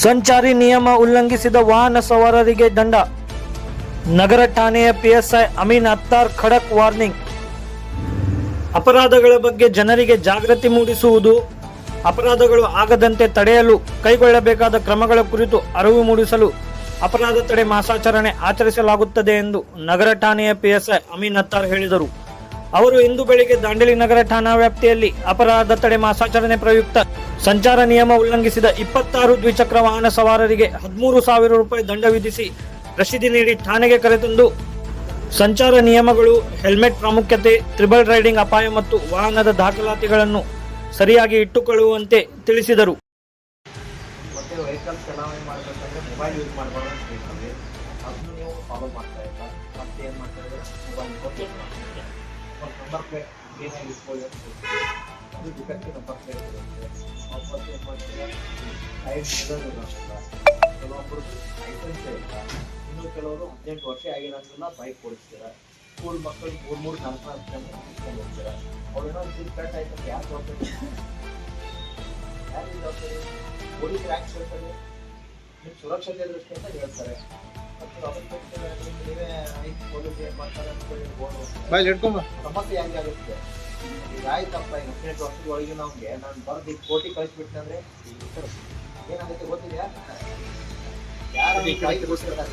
ಸಂಚಾರಿ ನಿಯಮ ಉಲ್ಲಂಘಿಸಿದ ವಾಹನ ಸವಾರರಿಗೆ ದಂಡ. ನಗರ ಠಾಣೆಯ ಪಿಎಸ್ಐ ಅಮೀನ್ ಅತ್ತಾರ್ ಖಡಕ್ ವಾರ್ನಿಂಗ್. ಅಪರಾಧಗಳ ಬಗ್ಗೆ ಜನರಿಗೆ ಜಾಗೃತಿ ಮೂಡಿಸುವುದು, ಅಪರಾಧಗಳು ಆಗದಂತೆ ತಡೆಯಲು ಕೈಗೊಳ್ಳಬೇಕಾದ ಕ್ರಮಗಳ ಕುರಿತು ಅರಿವು ಮೂಡಿಸಲು ಅಪರಾಧ ತಡೆ ಮಾಸಾಚರಣೆ ಆಚರಿಸಲಾಗುತ್ತದೆ ಎಂದು ನಗರ ಠಾಣೆಯ ಪಿಎಸ್ಐ ಅಮೀನ್ ಅತ್ತಾರ್ ಹೇಳಿದರು. ಅವರು ಇಂದು ಬೆಳಿಗ್ಗೆ ದಾಂಡೇಲಿ ನಗರ ಠಾಣಾ ವ್ಯಾಪ್ತಿಯಲ್ಲಿ ಅಪರಾಧ ತಡೆ ಮಾಸಾಚರಣೆ ಪ್ರಯುಕ್ತ ಸಂಚಾರ ನಿಯಮ ಉಲ್ಲಂಘಿಸಿದ ಇಪ್ಪತ್ತಾರು ದ್ವಿಚಕ್ರ ವಾಹನ ಸವಾರರಿಗೆ ಹದಿಮೂರು ಸಾವಿರ ರೂಪಾಯಿ ದಂಡ ವಿಧಿಸಿ ರಶೀದಿ ನೀಡಿ ಠಾಣೆಗೆ ಕರೆತಂದು. ಸಂಚಾರ ನಿಯಮಗಳು, ಹೆಲ್ಮೆಟ್ ಪ್ರಾಮುಖ್ಯತೆ, ತ್ರಿಬಲ್ ರೈಡಿಂಗ್ ಅಪಾಯ ಮತ್ತು ವಾಹನದ ದಾಖಲಾತಿಗಳನ್ನು ಸರಿಯಾಗಿ ಇಟ್ಟುಕೊಳ್ಳುವಂತೆ ತಿಳಿಸಿದರು. ಅದನ್ನು ನೀವು ಫಾಲೋ ಮಾಡ್ತಾ ಇಲ್ಲ ಮತ್ತೆ ಏನು ಮಾಡ್ತಾ ಮೊಬೈಲ್ ಫೋನ್ ನಂಬರ್ ಪ್ಲೇಟ್ ಅಂತ ಅದು ಡಿಫೆಕ್ಟಿವ್ ನಂಬರ್ ಕೆಲವೊಬ್ಬರು ಲೈಸೆನ್ಸ್ ಇಲ್ಲ ಇನ್ನು ಕೆಲವರು ಹದಿನೆಂಟು ವರ್ಷ ಆಗಿರೋಂಗಿಲ್ಲ ಬೈಕ್ ಓಡಿಸ್ತೀರ ಸ್ಕೂಲ್ ಮಕ್ಕಳು ಮೂರು ಮೂರು ನಾಲ್ಕು ನಾಲ್ಕು ಜನ ಇಟ್ಕೊಂಡು ಹೋಗ್ತೀರ ಅವ್ರೇನೋ ಸೀಟ್ ಕಟ್ ಆಯ್ತು ಯಾರು ಹೋಗ್ತಾರೆ ಯಾರು ಜವಾಬ್ದಾರಿ ಪೊಲೀಸ್ ರ್ಯಾಂಕ್ಸ್ ಹೇಳ್ತಾರೆ ದೃಷ್ಟಿಯಿಂದ ಹೇಳ್ತಾರೆ ಬಾಯ್ ಇಟ್ಕೊಂಬ ಸಮಸ್ಯೆ ಹೆಂಗೆ ಆಗುತ್ತೆ. ಈಗ ಆಯ್ತಪ್ಪ ಈಗ ಹದಿನೆಂಟು ವರ್ಷದ ಒಳಗೆ ನಮ್ಗೆ ನಾನು ಬರ್ದು ಈಗ ಕೋಟಿ ಕಳಿಸ್ಬಿಟ್ಟೆ ಅಂದ್ರೆ ಏನಾಗುತ್ತೆ ಗೊತ್ತಿದೆಯಾ? ಯಾರು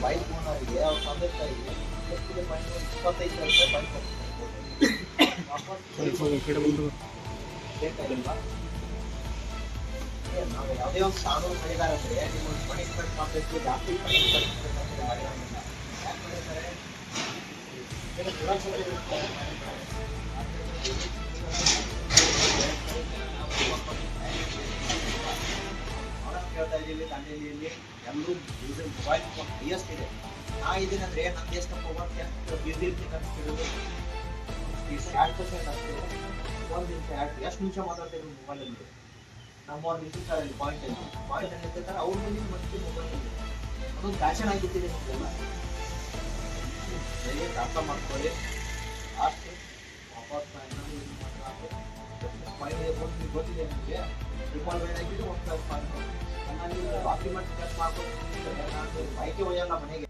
ಬೈಕ್ ಓನರಿಗೆ ಅವ್ರ ತಂದೆ ತಾಯಿಗೆ ಎಷ್ಟಿದೆ ಫೈನ್ ಇಪ್ಪತ್ತೈದು ಸಾವಿರ ರೂಪಾಯಿ ಫೈನ್ ಬೇಕಾಗಿಲ್ವಾ? ನಾವು ಯಾವುದೇ ಒಂದು ಕಾನೂನು ಅಂದ್ರೆ ನಿಮ್ಮನ್ನು ಪನಿಷ್ಮೆಂಟ್ ಜಾಸ್ತಿ ಕೇಳ್ತಾ ಇದ್ದೀವಿ ದಾಂಡೇಲಿಯಲ್ಲಿ ಎಲ್ಲರೂ ಮೊಬೈಲ್ ಫೋನ್ ಹೈಯೆಸ್ಟ್ ಇದೆ ನಾ ಬಿಸಿ ಇರ್ತೀನಿ ಅಂತ ಎರಡು ಪರ್ಸೆಂಟ್ ಅಷ್ಟೇ ಒಂದು ನಿಮಿಷ ಎರಡು ಎಷ್ಟು ನಿಮಿಷ ಮಾತಾಡ್ತೀವಿ ಮೊಬೈಲಲ್ಲಿ ನಮ್ಮ ಒಂದು ಅಲ್ಲಿ ಪಾಯಿಂಟ್ ಅಲ್ಲಿ. ಪಾಯಿಂಟ್ ಅಲ್ಲಿ ಇರ್ತಾರೆ ಅವ್ರ ಮೇಲೆ ಮತ್ತೆ ಮೊಬೈಲ್ ಅದೊಂದು ಫ್ಯಾಷನ್ ಆಗಿಬಿಟ್ಟಿದೆ ನಮಗೆಲ್ಲ ದಯವಿಟ್ಟು ಅರ್ಥ ಮಾಡ್ಕೊಳ್ಳಿ? ಅಷ್ಟು ವಾಪಸ್ ಏನಾದ್ರು ಇದು ಮಾಡಿದ್ರೆ ಫೈನ್ ಒಂದು ಗೊತ್ತಿದೆ ನಿಮಗೆ. ರಿಮಾಂಡ್ ಆಗಿದ್ದು ಒಂದು ಕ್ಲಾಸ್ ಮಾಡ್ಕೊಂಡು ಡಾಕ್ಯುಮೆಂಟ್ ಚೆಕ್ ಮಾಡ್ಕೊಂಡು ಬೈಕೆ ಒಯ್ಯಲ್ಲ ಮನೆಗೆ.